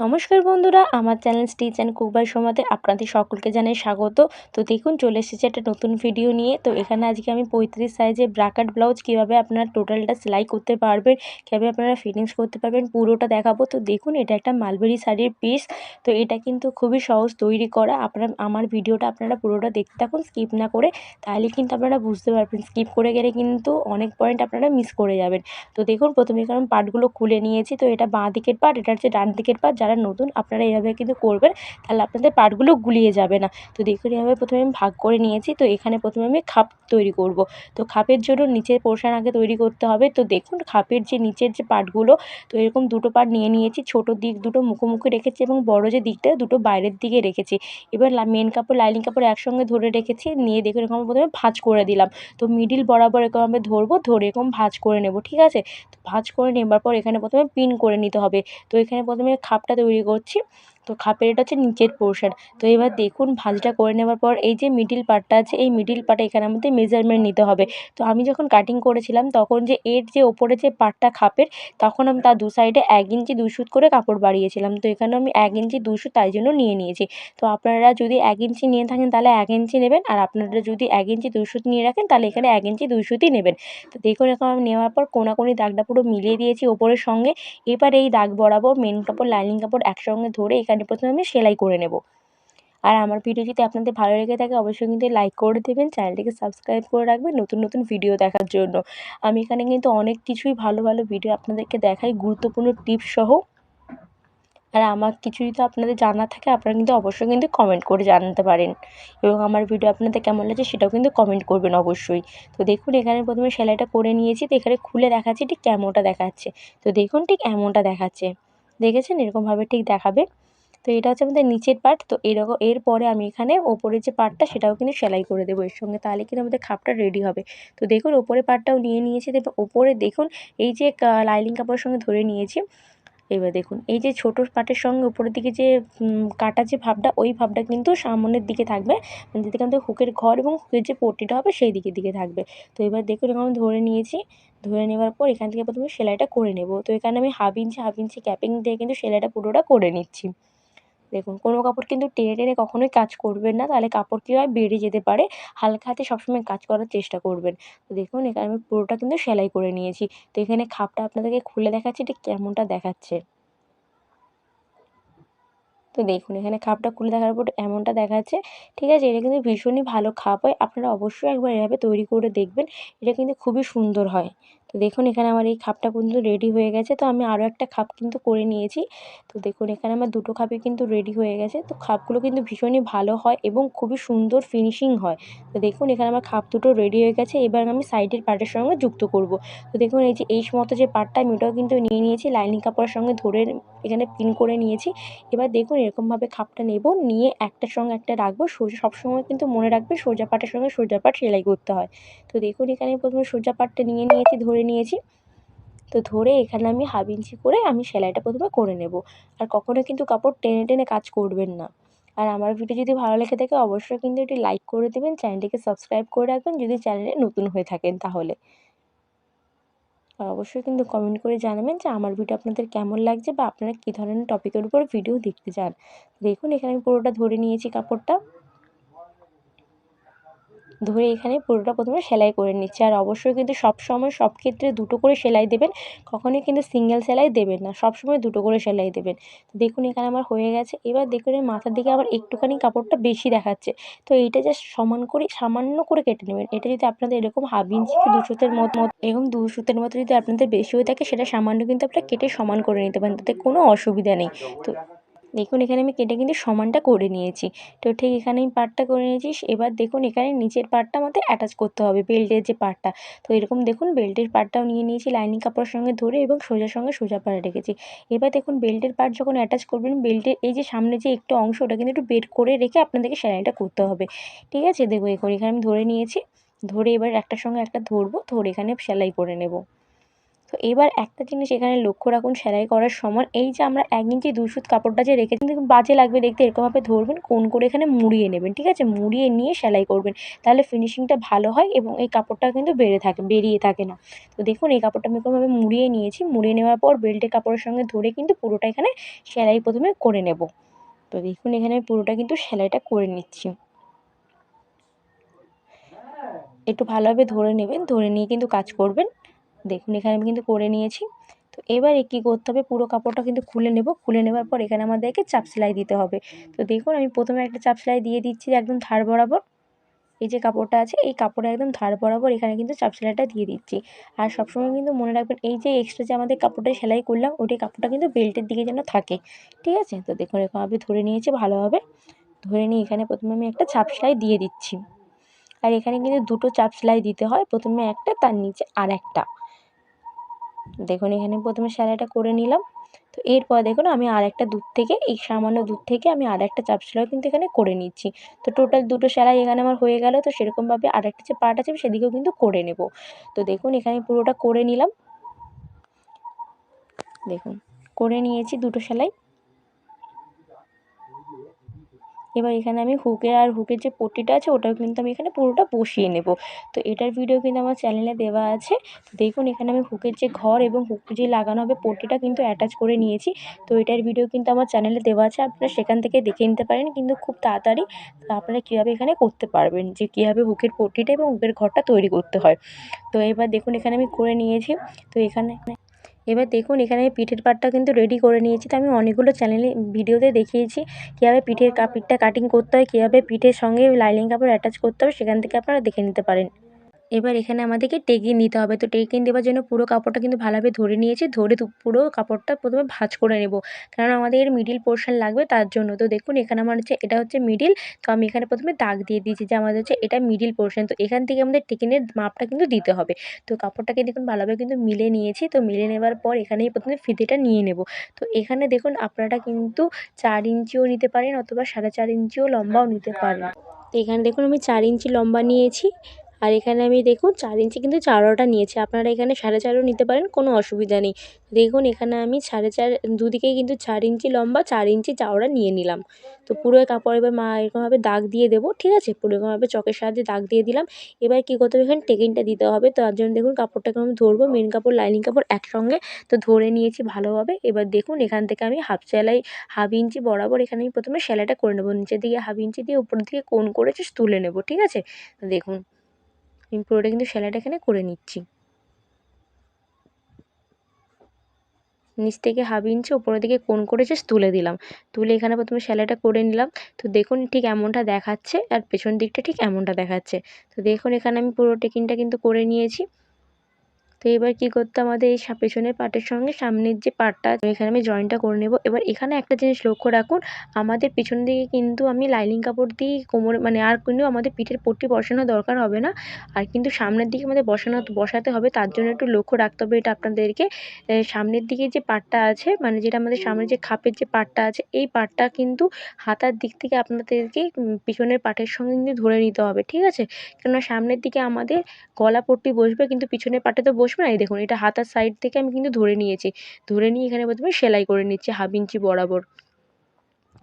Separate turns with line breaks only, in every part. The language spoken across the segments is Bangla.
নমস্কার বন্ধুরা, আমার channel stitch and cook by সোমাতে আপনাদের সকলকে জানাই স্বাগত। তো দেখুন, চলে এসেছে একটা নতুন ভিডিও নিয়ে। তো এখানে আজকে আমি পঁয়ত্রিশ সাইজে ব্রাকাট ব্লাউজ কীভাবে আপনারা টোটালটা সেলাই করতে পারবেন, কীভাবে আপনারা ফিটিংস করতে পারবেন, পুরোটা দেখাবো। তো দেখুন, এটা একটা মালবেরি শাড়ির পিস তো এটা কিন্তু খুবই সহজ তৈরি করা। আপনার, আমার ভিডিওটা আপনারা পুরোটা দেখতে থাকুন স্কিপ না করে। তাহলে কিন্তু আপনারা বুঝতে পারবেন স্কিপ করে গেলে কিন্তু অনেক পয়েন্ট আপনারা মিস করে যাবেন। তো দেখুন, প্রথমে কারণ পার্টগুলো খুলে নিয়েছি। তো এটা বাঁ দিকের পার্ট এটা হচ্ছে ডান দিকের পার্ট যারা নতুন আপনারা এইভাবে কিন্তু করবেন, তাহলে আপনাদের পাটগুলো গুলিয়ে যাবে না। তো দেখুন এভাবে প্রথমে আমি ভাগ করে নিয়েছি। তো এখানে প্রথমে আমি খাপ তৈরি করব। তো খাপের জন্য নিচের পোর্শন আগে তৈরি করতে হবে। তো দেখুন, খাপের যে নিচের যে পার্টগুলো তো এরকম দুটো পাট নিয়ে নিয়েছি। ছোট দিক দুটো মুখোমুখি রেখেছি এবং বড় যে দিকটা, দুটো বাইরের দিকে রেখেছি। এবার মেন কাপড় লাইনিং কাপড় একসঙ্গে ধরে রেখেছি। নিয়ে দেখুন, এরকম প্রথমে ভাঁজ করে দিলাম। তো মিডিল বরাবর এরকমভাবে ধরবো, ধরে এরকম ভাঁজ করে নেব, ঠিক আছে? তো ভাঁজ করে নেবার পর এখানে প্রথমে পিন করে নিতে হবে। তো এখানে প্রথমে খাপটা তৈরি করছি তো খাপের এটা হচ্ছে নিচের পোর্শন তো এবার দেখুন ভাঁজটা করে নেওয়ার পর এই যে মিডিল পার্টটা আছে, এই মিডিল পার্টে এখানে আমাদের মেজারমেন্ট নিতে হবে। তো আমি যখন কাটিং করেছিলাম, তখন যে এর যে ওপরে যে পার্টটা খাপের, তখন আমি তার দু সাইডে এক ইঞ্চি দুই সুত করে কাপড় বাড়িয়েছিলাম। তো এখানে আমি এক ইঞ্চি সুত তাই জন্য নিয়ে নিয়েছি। তো আপনারা যদি এক ইঞ্চি নিয়ে থাকেন, তাহলে এক ইঞ্চি নেবেন। আর আপনারা যদি এক ইঞ্চি দুই সুত নিয়ে রাখেন, তাহলে এখানে এক ইঞ্চি দুই সুতই নেবেন। তো দেখুন এখন আমি নেওয়ার পর কোনাকুনি দাগটা পুরো মিলিয়ে দিয়েছি ওপরের সঙ্গে। এবার এই দাগ বরাবর মেন কাপড় লাইনিং কাপড় একসঙ্গে ধরে এখানে প্রথমে আমি সেলাই করে নেব। আর আমার ভিডিও যদি আপনাদের ভালো লেগে থাকে, অবশ্যই কিন্তু লাইক করে দেবেন চ্যানেলটিকে সাবস্ক্রাইব করে রাখবেন নতুন নতুন ভিডিও দেখার জন্য। আমি এখানে কিন্তু অনেক কিছুই ভালো ভালো ভিডিও আপনাদেরকে দেখাই, গুরুত্বপূর্ণ টিপস সহ। আর আমার কিছু যদি আপনাদের জানা থাকে, আপনারা কিন্তু অবশ্যই কিন্তু কমেন্ট করে জানাতে পারেন। এবং আমার ভিডিও আপনাদের কেমন লাগছে সেটাও কিন্তু কমেন্ট করবেন অবশ্যই। তো দেখুন, এখানে প্রথমে সেলাইটা করে নিয়েছি, তো এখানে খুলে দেখাচ্ছি ঠিক কেমনটা দেখাচ্ছে। তো দেখুন ঠিক এমনটা দেখাচ্ছে। দেখেছেন? এরকমভাবে ঠিক দেখাবে। তো এটা হচ্ছে আমাদের নিচের পার্ট তো এরকম, এরপরে আমি এখানে ওপরের যে পার্টটা সেটাও কিন্তু সেলাই করে দেবো। এর সঙ্গে তাহলে কিন্তু আমাদের খাপটা রেডি হবে। তো দেখুন, ওপরের পার্টটাও নিয়ে নিয়েছি। দেখুন, ওপরে দেখুন, এই যে লাইলিং কাপড়ের সঙ্গে ধরে নিয়েছি। এবার দেখুন, এই যে ছোটো পাটের সঙ্গে উপরের দিকে যে কাটা যে ভাবটা, ওই ভাবটা কিন্তু সামনের দিকে থাকবে। মানে যেদিকে আমাদের হুকের ঘর এবং হুকের যে পট্টিটা হবে, সেই দিকের দিকে থাকবে। তো এবার দেখুন, এরকম ধরে নিয়েছি। ধরে নেওয়ার পর এখান থেকে প্রথমে সেলাইটা করে নেব। তো এখানে আমি half inch half inch capping দিয়ে কিন্তু সেলাইটা পুরোটা করে নিচ্ছি। দেখুন, কোনো কাপড় কিন্তু টেনে টেনে কখনোই কাজ করবেন না। তাহলে কাপড় কী হয়? বেড়ে যেতে পারে। হালকা হাতে সবসময় কাজ করার চেষ্টা করবেন। তো দেখুন, এখানে আমি পুরোটা কিন্তু সেলাই করে নিয়েছি। তো এখানে খাপটা আপনাদেরকে খুলে দেখাচ্ছি ঠিক কেমনটা দেখাচ্ছে? তো দেখুন, এখানে খাপটা খুলে দেখার পর এমনটা দেখাচ্ছে। ঠিক আছে, এটা কিন্তু ভীষণই ভালো খাপ হয়। আপনারা অবশ্যই একবার এভাবে তৈরি করে দেখবেন। এটা কিন্তু খুবই সুন্দর হয়। তো দেখুন, এখানে আমার এই খাপটা কিন্তু রেডি হয়ে গেছে। তো আমি আরও একটা খাপ কিন্তু করে নিয়েছি। তো দেখুন, এখানে আমার দুটো খাপে কিন্তু রেডি হয়ে গেছে। তো খাপগুলো কিন্তু ভীষণই ভালো হয় এবং খুবই সুন্দর ফিনিশিং হয়। তো দেখুন, এখানে আমার খাপ দুটো রেডি হয়ে গেছে। এবার আমি সাইডের পার্টের সঙ্গে যুক্ত করব। তো দেখুন, এই যে, এই মতো যে পার্টটা আমি ওটাও কিন্তু নিয়ে নিয়েছি। লাইনিং কাপড়ের সঙ্গে ধরে এখানে পিন করে নিয়েছি। এবার দেখুন এরকমভাবে খাপটা নেব, নিয়ে একটার সঙ্গে একটা রাখব। সোজা সবসময় কিন্তু মনে রাখবে সোজা পাটের সঙ্গে সোজা পাট সেলাই করতে হয়। তো দেখুন এখানে প্রথমে সোজা পাটটা নিয়ে নিয়েছি, ধরে নিয়েছি। তো ধরে এখানে আমি হাফ ইঞ্চি করে আমি সেলাইটা প্রথমে করে নেব। আর কখনো কিন্তু কাপড় টেনে টেনে কাজ করবেন না। আর আমার ভিডিও যদি ভালো লেগে থাকে অবশ্যই কিন্তু এটি লাইক করে দেবেন, চ্যানেলটিকে সাবস্ক্রাইব করে রাখবেন যদি চ্যানেলে নতুন হয়ে থাকেন তাহলে। আর অবশ্যই কিন্তু কমেন্ট করে জানাবেন যে আমার ভিডিও আপনাদের কেমন লাগছে বা আপনারা কী ধরনের টপিকের উপর ভিডিও দেখতে চান। দেখুন এখানে আমি পুরোটা ধরে নিয়েছি কাপড়টা। ধরে এখানে পুরোটা প্রথমে সেলাই করে নিচ্ছি। আর অবশ্যই কিন্তু সব সময় সব ক্ষেত্রে দুটো করে সেলাই দেবেন, কখনোই কিন্তু সিঙ্গেল সেলাই দেবেন না সব সময় দুটো করে সেলাই দেবেন। দেখুন এখানে আমার হয়ে গেছে। এবার দেখুন মাথার দিকে আবার একটুখানি কাপড়টা বেশি দেখাচ্ছে। তো এইটা জাস্ট সমান করে, সামান্য করে কেটে নেবেন। এটা যদি আপনাদের এরকম হাফ ইঞ্চি দু সুতের মতো এরকম দু সুতের মতো যদি আপনাদের বেশি হয়ে থাকে, সেটা সামান্য কিন্তু আপনারা কেটে সমান করে নিতে পারেন। তাতে কোনো অসুবিধা নেই। তো দেখুন এখানে আমি কেটে কিন্তু সমানটা করে নিয়েছি। তো ঠিক এখানে আমি পার্টটা করে নিয়েছি। এবার দেখুন এখানে নিচের পার্টটা আমাদের অ্যাটাচ করতে হবে বেল্টের যে পার্টটা তো এরকম দেখুন বেল্টের পার্টটাও নিয়ে নিয়েছি লাইনিং কাপড়ের সঙ্গে ধরে এবং সোজা সঙ্গে সোজা পাড়ে রেখেছি। এবার দেখুন বেল্টের পার্ট যখন অ্যাটাচ করবেন বেল্টের এই যে সামনে যে একটু অংশ, ওটা কিন্তু একটু বের করে রেখে আপনাদেরকে সেলাইটা করতে হবে। ঠিক আছে? দেখো এখন এখানে আমি ধরে নিয়েছি। ধরে এবার একটার সঙ্গে একটা ধরবো, ধরে এখানে সেলাই করে নেব। তো এবার একটা জিনিস এখানে লক্ষ্য রাখুন সেলাই করার সময়, এই যে আমরা এক ইঞ্চি দুই সুত কাপড়টা যে রেখেছি, দেখুন বাজে লাগবে দেখতে, এরকমভাবে ধরবেন, কোন করে এখানে মুড়িয়ে নেবেন, ঠিক আছে? মুড়িয়ে নিয়ে সেলাই করবেন, তাহলে ফিনিশিংটা ভালো হয় এবং এই কাপড়টা কিন্তু বেড়ে থাকে, বেরিয়ে থাকে না। তো দেখুন এই কাপড়টা আমি এরকমভাবে মুড়িয়ে নিয়েছি, মুড়িয়ে নেওয়ার পর বেল্টের কাপড়ের সঙ্গে ধরে কিন্তু পুরোটা এখানে সেলাই প্রথমে করে নেব। তো দেখুন এখানে আমি পুরোটা কিন্তু সেলাইটা করে নিচ্ছি। একটু ভালোভাবে ধরে নেবেন, ধরে নিয়ে কিন্তু কাজ করবেন। দেখুন, এখানে আমি কিন্তু করে নিয়েছি। তো এবারে কী করতে হবে? পুরো কাপড়টা কিন্তু খুলে নেব। খুলে নেবার পর এখানে আমাদেরকে চাপ সেলাই দিতে হবে। তো দেখুন, আমি প্রথমে একটা চাপ সেলাই দিয়ে দিচ্ছি একদম ধার বরাবর। এই যে কাপড়টা আছে, এই কাপড়ে একদম ধার বরাবর এখানে কিন্তু চাপ সেলাইটা দিয়ে দিচ্ছি। আর সবসময় কিন্তু মনে রাখবেন, এই যে এক্সট্রা যে আমাদের কাপড়টা সেলাই করলাম, ওটি কাপড়টা কিন্তু বেল্টের দিকে যেন থাকে। ঠিক আছে? তো দেখুন এরকমভাবে ধরে নিয়েছি ভালোভাবে ধরে নিয়ে এখানে প্রথমে আমি একটা চাপ সেলাই দিয়ে দিচ্ছি। আর এখানে কিন্তু দুটো চাপ সেলাই দিতে হয়। প্রথমে একটা, তার নিচে আর একটা দেখুন, এখানে প্রথমে সেলাইটা করে নিলাম। তো এরপর দেখুন, আমি আর একটা দূর থেকে, এই সামান্য দূর থেকে আমি আর একটা চাপ সেলাই কিন্তু এখানে করে নিচ্ছি। তো টোটাল দুটো সেলাই এখানে আমার হয়ে গেল। তো সেরকমভাবে আর একটা যে পার্ট আছে, আমি সেদিকেও কিন্তু করে নেব। তো দেখুন, এখানে পুরোটা করে নিলাম। দেখুন, করে নিয়েছি দুটো সেলাই। এবার এখানে আমি হুকের আর হুকের যে পট্টিটা আছে, ওটাও কিন্তু আমি এখানে পুরোটা বসিয়ে নেব। তো এটার ভিডিও কিন্তু আমার চ্যানেলে দেওয়া আছে। তো দেখুন, এখানে আমি হুকের যে ঘর এবং হুক যে লাগানো হবে, পট্টিটা কিন্তু অ্যাটাচ করে নিয়েছি। তো এটার ভিডিও কিন্তু আমার চ্যানেলে দেওয়া আছে, আপনারা সেখান থেকে দেখে নিতে পারেন। কিন্তু খুব তাড়াতাড়ি আপনারা কীভাবে এখানে করতে পারবেন? যে কীভাবে হুকের পট্টিটা এবং হুকের ঘরটা তৈরি করতে হয়? তো এবার দেখুন, এখানে আমি করে নিয়েছি। তো এখানে এবার দেখুন, এখানে আমি পিঠের পাটটা কিন্তু রেডি করে নিয়েছি। তো আমি অনেকগুলো চ্যানেলে ভিডিওতে দেখিয়েছি, কীভাবে পিঠের পিঠটা কাটিং করতে হয়, কীভাবে পিঠের সঙ্গে লাইলিং কাপড় অ্যাটাচ করতে হবে, সেখান থেকে আপনারা দেখে নিতে পারেন। এবার এখানে আমাদেরকে টেকিং নিতে হবে। তো টেকিং দেওয়ার জন্য পুরো কাপড়টা কিন্তু ভালোভাবে ধরে নিয়েছি। ধরে পুরো কাপড়টা প্রথমে ভাঁজ করে নেব। কারণ আমাদের মিডিল পোর্শন লাগবে তার জন্য। তো দেখুন, এখানে আমার হচ্ছে, এটা হচ্ছে মিডিল তো আমি এখানে প্রথমে দাগ দিয়ে দিয়েছি যে আমাদের হচ্ছে এটা মিডিল পোর্শন তো এখান থেকে আমাদের টেকিনের মাপটা কিন্তু দিতে হবে। তো কাপড়টাকে দেখুন, ভালোভাবে কিন্তু মিলে নিয়েছি। তো মিলে নেবার পর এখানেই প্রথমে ফিতেটা নিয়ে নেব। তো এখানে দেখুন, আপনারা কিন্তু চার ইঞ্চিও নিতে পারেন অথবা সাড়ে চার ইঞ্চিও লম্বাও নিতে পারেন। তো এখানে দেখুন, আমি চার ইঞ্চি লম্বা নিয়েছি। আর এখানে আমি দেখুন চার ইঞ্চি কিন্তু চারোটা নিয়েছি। আপনারা এখানে সাড়ে চারও নিতে পারেন, কোনো অসুবিধা নেই। দেখুন এখানে আমি সাড়ে চার, দুদিকেই কিন্তু চার ইঞ্চি লম্বা, চার ইঞ্চি চওড়া নিয়ে নিলাম। তো পুরো কাপড় এবার মা এরকমভাবে দাগ দিয়ে দেবো, ঠিক আছে? পুরো এরকমভাবে চকের সাহায্যে দাগ দিয়ে দিলাম। এবার কী করতে হবে? এখানে টেকিংটা দিতে হবে। তার জন্য দেখুন কাপড়টাকে আমি ধরবো মেন কাপড় লাইনিং কাপড় একসঙ্গে। তো ধরে নিয়েছি ভালোভাবে। এবার দেখুন এখান থেকে আমি হাফ সেলাই, হাফ ইঞ্চি বরাবর এখানে আমি প্রথমে সেলাইটা করে নেব। নিচের দিকে হাফ ইঞ্চি দিয়ে উপরের দিকে কোন করে তুলে নেব, ঠিক আছে? দেখুন। আমি পুরোটা কিন্তু সেলাইটা এখানে করে নিচ্ছি। নিচ থেকে হাফ ইঞ্চি ওপরের দিকে কোন করে জাস্ট তুলে দিলাম। তুলে এখানে প্রথমে সেলাইটা করে নিলাম। তো দেখুন ঠিক এমনটা দেখাচ্ছে আর পেছন দিকটা ঠিক এমনটা দেখাচ্ছে। তো দেখুন এখানে আমি পুরো টেকিংটা কিন্তু করে নিয়েছি। তো এবার কী করতে আমাদের এই পেছনের পার্টের সঙ্গে সামনের যে পার্টটা এখানে আমি জয়েনটা করে নেব। এবার এখানে একটা জিনিস লক্ষ্য রাখুন, আমাদের পিছন দিকে কিন্তু আমি লাইনিং কাপড় দিয়ে কোমরে মানে আর কিন্তু আমাদের পিঠের পট্টি বসানোর দরকার হবে না। আর কিন্তু সামনের দিকে আমাদের বসানো, বসাতে হবে, তার জন্য একটু লক্ষ্য রাখতে হবে এটা আপনাদেরকে। সামনের দিকে যে পার্টটা আছে মানে যেটা আমাদের সামনে যে খাপের যে পার্টটা আছে, এই পার্টটা কিন্তু হাতার দিক থেকে আপনাদেরকে পিছনের পার্টের সঙ্গে কিন্তু ধরে নিতে হবে, ঠিক আছে? কেননা সামনের দিকে আমাদের গলা পট্টি বসবে, কিন্তু পিছনের পার্টে তো বসবে না? এই দেখুন, এটা হাতার সাইড থেকে আমি কিন্তু ধরে নিয়েছি। ধরে নিয়ে এখানে প্রথমে সেলাই করে নিচ্ছি হাফ ইঞ্চি বরাবর।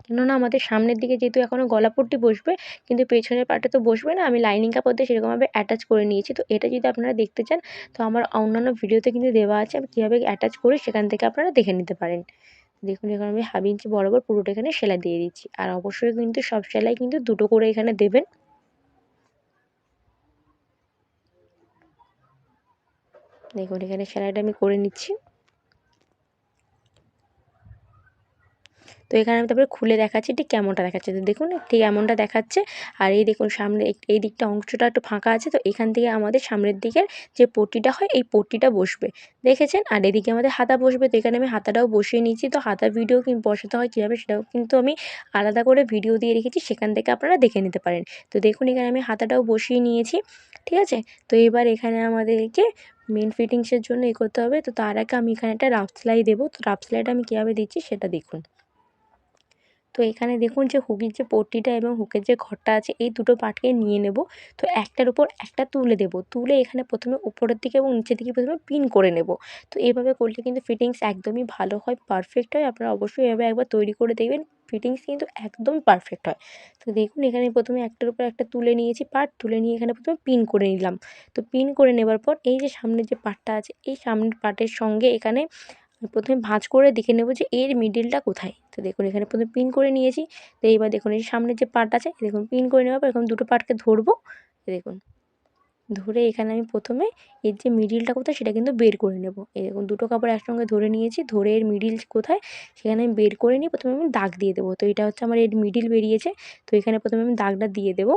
কেননা আমাদের সামনের দিকে যেহেতু এখনও গলাপট্টি বসবে, কিন্তু পেছনের পার্টে তো বসবে না, আমি লাইনিং কাপড় দিয়ে সেরকমভাবে অ্যাটাচ করে নিয়েছি। তো এটা যদি আপনারা দেখতে চান, তো আমার অন্যান্য ভিডিওতে কিন্তু দেওয়া আছে, আমি কীভাবে অ্যাটাচ করি সেখান থেকে আপনারা দেখে নিতে পারেন। দেখুন, এখানে আমি হাফ ইঞ্চি বরাবর পুরোটা এখানে সেলাই দিয়ে দিচ্ছি। আর অবশ্যই কিন্তু সব সেলাই কিন্তু দুটো করে এখানে দেবেন। দেখুন এখানে সেলাইটা আমি করে নিচ্ছি। এখানে আমি তারপরে খুলে দেখাচ্ছি ঠিক কেমনটা দেখাচ্ছে। তো দেখুন, ঠিক এমনটা দেখাচ্ছে। আর এই দেখুন, সামনে এই দিকটা অংশটা একটু ফাঁকা আছে, তো এখান থেকে আমাদের সামনের দিকের যে পট্টিটা হয়, এই পট্টিটা বসবে। দেখেছেন? আর এদিকে আমাদের হাতা বসবে, তো এখানে আমি হাতাটাও বসিয়ে নিয়েছি। তো হাতা ভিডিও বসাতে হয় কীভাবে, সেটাও কিন্তু আমি আলাদা করে ভিডিও দিয়ে রেখেছি, সেখান থেকে আপনারা দেখে নিতে পারেন। তো দেখুন, এখানে আমি হাতাটাও বসিয়ে নিয়েছি, ঠিক আছে? তো এবার এখানে আমাদেরকে মেন ফিটিংসের জন্য এ করতে হবে। তো তার আগে আমি এখানে একটা রাফ সেলাই দেবো। তো রাফ সেলাইটা আমি কীভাবে দিচ্ছি, সেটা দেখুন। তো এখানে দেখুন যে হুকের যে পট্টিটা এবং হুকের যে ঘরটা আছে, এই দুটো পার্টকে নিয়ে নেব। তো একটার উপর একটা তুলে দেব। তুলে এখানে প্রথমে উপরের দিকে এবং নিচের দিকে প্রথমে পিন করে নেব। তো এভাবে করলে কিন্তু ফিটিংস একদমই ভালো হয়, পারফেক্ট হয়। আপনারা অবশ্যই এভাবে একবার তৈরি করে দেখবেন, ফিটিংস কিন্তু একদম পারফেক্ট হয়। তো দেখুন এখানে প্রথমে একটার উপর একটা তুলে নিয়েছি পার্ট তুলে নিয়ে এখানে প্রথমে পিন করে নিলাম। তো পিন করে নেবার পর এই যে সামনের যে পার্টটা আছে, এই সামনের পার্টের সঙ্গে এখানে প্রথমে ভাঁজ করে দেখে নেব যে এর মিডিলটা কোথায়। তো দেখুন, এখানে প্রথমে পিন করে নিয়েছি। তো এইবার দেখুন, এই সামনের যে পার্ট আছে, দেখুন পিন করে নেওয়ার পর এরকম দুটো পার্টকে ধরবো। দেখুন, ধরে এখানে আমি প্রথমে এর যে মিডিলটা কোথায় সেটা কিন্তু বের করে নেব। দেখুন, দুটো কাপড় একসঙ্গে ধরে নিয়েছি, ধরে এর মিডিল কোথায় সেখানে আমি বের করে নিয়ে প্রথমে আমি দাগ দিয়ে দেবো। তো এটা হচ্ছে আমার এর মিডিল বেরিয়েছে। তো এখানে প্রথমে আমি দাগটা দিয়ে দেবো।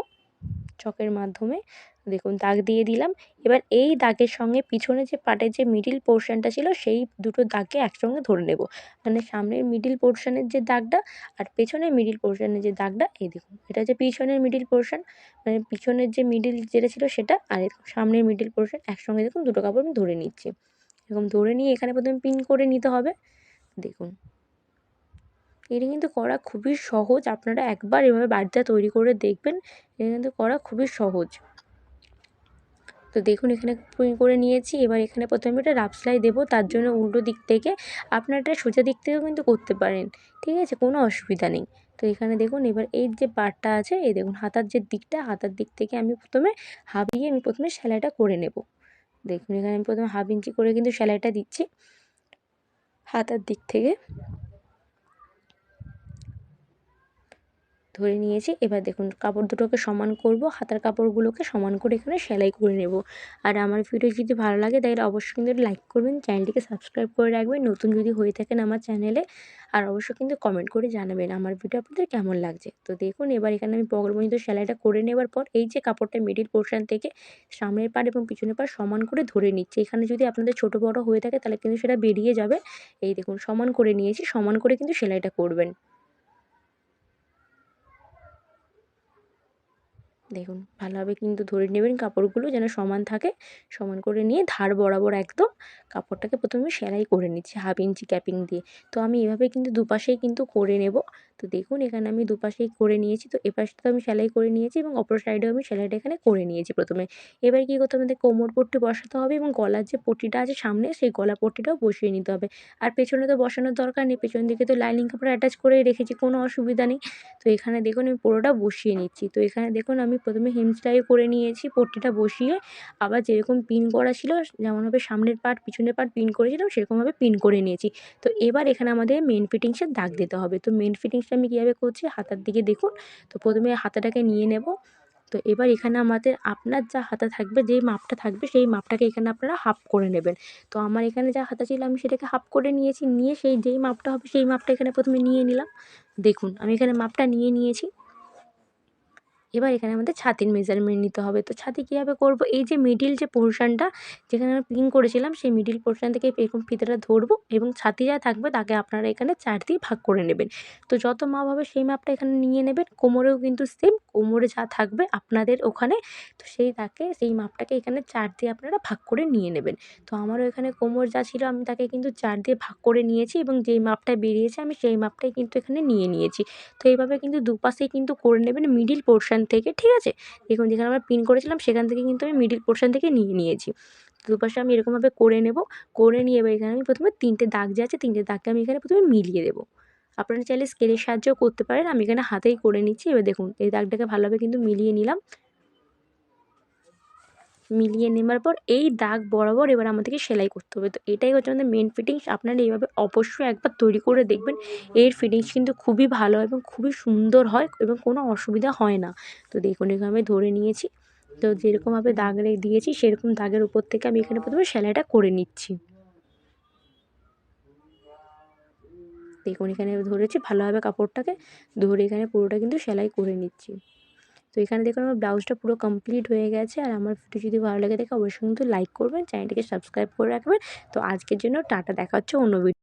চকের মাধ্যমে, দেখুন দাগ দিয়ে দিলাম। এবার এই দাগের সঙ্গে পিছনে যে পাটের যে মিডিল পোর্শনটা ছিল, সেই দুটো দাগকে একসঙ্গে ধরে নেব। মানে সামনের মিডিল পোর্শনের যে দাগটা আর পেছনের মিডিল পোর্শনের যে দাগটা, এই দেখুন, এটা হচ্ছে পিছনের মিডিল পোর্শন মানে পিছনের যে মিডিল যেটা ছিল সেটা, আর সামনের মিডিল পোর্শন একসঙ্গে দেখুন দুটো কাপড় আমি ধরে নিচ্ছি। এরকম ধরে নিয়ে এখানে প্রথমে পিন করে নিতে হবে। দেখুন এটা কিন্তু করা খুবই সহজ। আপনারা একবার এভাবে বাড়িতে তৈরি করে দেখবেন, এটা কিন্তু করা খুবই সহজ। তো দেখুন, এখানে করে নিয়েছি। এবার এখানে প্রথমে একটা রাফ সেলাই দেবো, তার জন্য উল্টো দিক থেকে আপনারা এটা সোজা দিক থেকেও কিন্তু করতে পারেন, ঠিক আছে? কোনো অসুবিধা নেই। তো এখানে দেখুন, এবার এই যে পার্টটা আছে, এই দেখুন, হাতার যে দিকটা, হাতার দিক থেকে আমি প্রথমে হাফ দিয়ে আমি প্রথমে সেলাইটা করে নেব। দেখুন, এখানে আমি প্রথমে হাফ ইঞ্চি করে কিন্তু সেলাইটা দিচ্ছি, হাতার দিক থেকে। ধরে নিয়েছি। এবার দেখুন, কাপড় দুটোকে সমান করব, হাতার কাপড়গুলোকে সমান করে এখানে সেলাই করে নেব। আর আমার ভিডিও যদি ভালো লাগে, তাহলে অবশ্যই কিন্তু লাইক করবেন, চ্যানেলটিকে সাবস্ক্রাইব করে রাখবেন। নতুন যদি হয়ে থাকেন আমার চ্যানেলে, আর অবশ্যই কিন্তু কমেন্ট করে জানাবেন আমার ভিডিও আপনাদের কেমন লাগছে। তো দেখুন, এবার এখানে আমি পর্যন্ত সেলাইটা করে নেবার পর, এই যে কাপড়টা মিডিল পোর্শন থেকে সামনের পাট এবং পিছনের পাট সমান করে ধরে নিচ্ছে। এখানে যদি আপনাদের ছোট বড় হয়ে থাকে, তাহলে কিন্তু সেটা বেরিয়ে যাবে। এই দেখুন, সমান করে নিয়েছি, সমান করে কিন্তু সেলাইটা করবেন। দেখুন, ভালোভাবে কিন্তু ধরে নেবেন কাপড়গুলো যেন সমান থাকে, সমান করে নিয়ে ধার বরাবর একদম কাপড়টাকে প্রথমে সেলাই করে নিচ্ছি, হাফ ইঞ্চি ক্যাপিং দিয়ে। তো আমি এভাবে কিন্তু দুপাশেই কিন্তু করে নেব। তো দেখুন, এখানে আমি দুপাশেই করে নিয়েছি। তো এপাশটা তো আমি সেলাই করে নিয়েছি এবং অপর সাইডেও আমি সেলাইটা এখানে করে নিয়েছি প্রথমে। এবার কী করতে আমাদের কোমর পট্টি বসাতে হবে এবং গলার যে পট্টিটা আছে সামনে, সেই গলা পট্টিটাও বসিয়ে নিতে হবে। আর পেছনে তো বসানোর দরকার নেই, পেছন দিকে তো লাইনিং কাপড় অ্যাটাচ করেই রেখেছি, কোনো অসুবিধা নেই। তো এখানে দেখুন, আমি পুরোটা বসিয়ে নিচ্ছি। তো এখানে দেখুন, আমি প্রথমে হেম করে নিয়েছি, পট্টিটা বসিয়ে আবার যেরকম পিন করা ছিল যেমনভাবে সামনের পার্ট পিছনের পার্ট পিন করেছিলাম সেরকমভাবে পিন করে নিয়েছি। তো এবার এখানে আমাদের মেন ফিটিংসের দাগ দিতে হবে। তো মেন ফিটিংসটা আমি কীভাবে করছি, হাতার দিকে দেখুন। তো প্রথমে হাতাটাকে নিয়ে নেব। তো এবার এখানে আমাদের আপনার যা হাতা থাকবে, যেই মাপটা থাকবে, সেই মাপটাকে এখানে আপনারা হাফ করে নেবেন। তো আমার এখানে যা হাতা ছিল, আমি সেটাকে হাফ করে নিয়েছি, নিয়ে সেই যেই মাপটা হবে, সেই মাপটা এখানে প্রথমে নিয়ে নিলাম। দেখুন, আমি এখানে মাপটা নিয়ে নিয়েছি। এবার এখানে আমাদের ছাতির মেজারমেন্ট নিতে হবে। তো ছাতি কীভাবে করব? এই যে মিডিল যে পোর্শনটা যেখানে আমরা পিন করেছিলাম, সেই মিডিল পোর্শন থেকে এরকম ফিতেটা ধরবো এবং ছাতি যা থাকবে তাকে আপনারা এখানে চার দিয়ে ভাগ করে নেবেন। তো যত মাপ হবে সেই মাপটা এখানে নিয়ে নেবেন, কোমরেও কিন্তু সেম কোমরে যা থাকবে আপনাদের ওখানে। তো সেই তাকে, সেই মাপটাকে এখানে চার দিয়ে আপনারা ভাগ করে নিয়ে নেবেন। তো আমারও এখানে কোমর যা ছিল, আমি তাকে কিন্তু চার দিয়ে ভাগ করে নিয়েছি এবং যেই মাপটা বেরিয়েছে, আমি সেই মাপটাই কিন্তু এখানে নিয়ে নিয়েছি। তো এইভাবে কিন্তু দুপাশেই কিন্তু করে নেবেন মিডিল পোর্শন পোর্শান থেকে, ঠিক আছে? দেখুন, যেখানে আমরা পিন করেছিলাম, সেখান থেকে কিন্তু আমি মিডিল পোর্শান থেকে নিয়ে নিয়েছি। দুপাশে আমি এরকমভাবে করে নেব, করে নিয়ে এবার এখানে আমি প্রথমে তিনটে দাগ যে আছে, তিনটে দাগকে আমি এখানে প্রথমে মিলিয়ে দেবো। আপনারা চাইলে স্কেলের সাহায্যেও করতে পারেন, আমি এখানে হাতেই করে নিচ্ছি। এবার দেখুন, এই দাগটাকে ভালোভাবে কিন্তু মিলিয়ে নিলাম। মিলিয়ে নেবার পর এই দাগ বরাবর এবার আমাদেরকে সেলাই করতে হবে। তো এটাই হচ্ছে আমাদের মেন ফিটিংস আপনারা এইভাবে অবশ্যই একবার তৈরি করে দেখবেন। এর ফিটিংস কিন্তু খুবই ভালো এবং খুবই সুন্দর হয় এবং কোনো অসুবিধা হয় না। তো দেখুন, এখানে ধরে নিয়েছি। তো যেরকমভাবে দাগ দিয়েছি, সেরকম দাগের উপর থেকে আমি এখানে প্রথমে সেলাইটা করে নিচ্ছি। দেখুন, এখানে ধরেছি ভালোভাবে কাপড়টাকে ধরে এখানে পুরোটা কিন্তু সেলাই করে নিচ্ছি। তো এখানে দেখুন আমার ব্লাউজটা পুরো কমপ্লিট হয়ে গেছে। আর আমার ভিডিও যদি ভালো লাগে দেখে অবশ্যই কিন্তু লাইক করবেন চ্যানেলটিকে সাবস্ক্রাইব করে রাখবেন। তো আজকের জন্য টাটা, দেখা হচ্ছে অন্য ভিডিও